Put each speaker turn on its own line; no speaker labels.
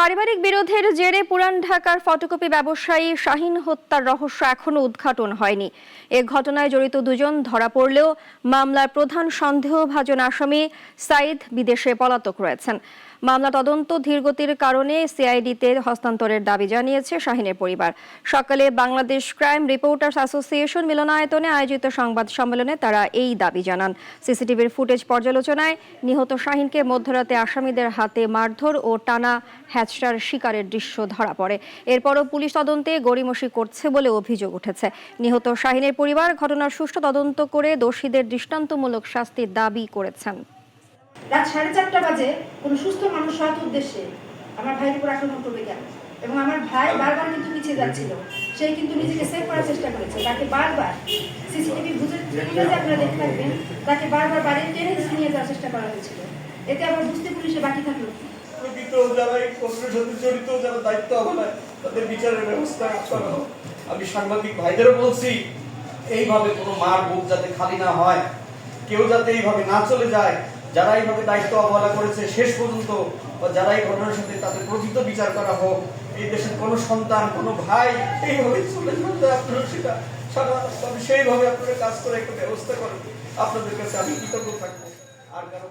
পারিবারিক বিরোধের জেরে পুরান ঢাকার ফটোকপি ব্যবসায়ী শাহিন হত্যার রহস্য এখনও উদ্ঘাটন হয়নি। এ ঘটনায় জড়িত দুজন ধরা পড়লেও মামলার প্রধান সন্দেহভাজন আসামি সাইদ বিদেশে পলাতক রয়েছেন। মামলা তদন্ত ধীরগতির কারণে সিআইডিতে হস্তান্তরের দাবি জানিয়েছে শাহিনের পরিবার। সকালে বাংলাদেশ ক্রাইম রিপোর্টার্স অ্যাসোসিয়েশন মিলনায়তনে আয়োজিত সংবাদ সম্মেলনে তারা এই দাবি জানান। সিসিটিভির ফুটেজ পর্যালোচনায় নিহত শাহিনকে মধ্যরাতে আসামিদের হাতে মারধর ও টানা হ্যাচটার শিকারের দৃশ্য ধরা পড়ে। এরপরও পুলিশ তদন্তে গড়িমসি করছে বলে অভিযোগ উঠেছে। নিহত শাহিনের পরিবার ঘটনার সুষ্ঠু তদন্ত করে দোষীদের দৃষ্টান্তমূলক শাস্তির দাবি করেছেন।
রাত সাড়ে চারটা বাজে কোনো সুস্থ মানুষ সৎ উদ্দেশ্যে আমার ভাইয়ের উপর আক্রমণ করবে কেন? এবং আমার ভাই বারবার কিন্তু পিছিয়ে যাচ্ছিল। সে কিন্তু নিজেকে সেভ করার চেষ্টা করেছে। তাকে বারবার সিসিটিভি ফুটেজে আপনারা দেখতে পারবেন, তাকে বারবার বাড়ির টেনে নিয়ে যাওয়ার চেষ্টা করা হয়েছিল। এতে আবার বুঝতে পুলিশে বাকি থাকল।
আমি সাংবাদিক ভাইদেরও বলছি, এইভাবে কোনো মার বুক যাতে খালি না হয়, কেউ যাতে এইভাবে না চলে যায় যারা এইভাবে দায়িত্ব অবহেলা করেছে শেষ পর্যন্ত যারা এই ঘটনার সাথে তাদের প্রকৃত বিচার করা হোক, এই দেশের কোনো সন্তান, কোনো ভাই এইভাবে চলে যাবে আপনারা সেটা সারা সেইভাবে আপনারা কাজ করে একটা ব্যবস্থা করেন। আপনাদের কাছে আমি কৃতজ্ঞ থাকব। আর কারও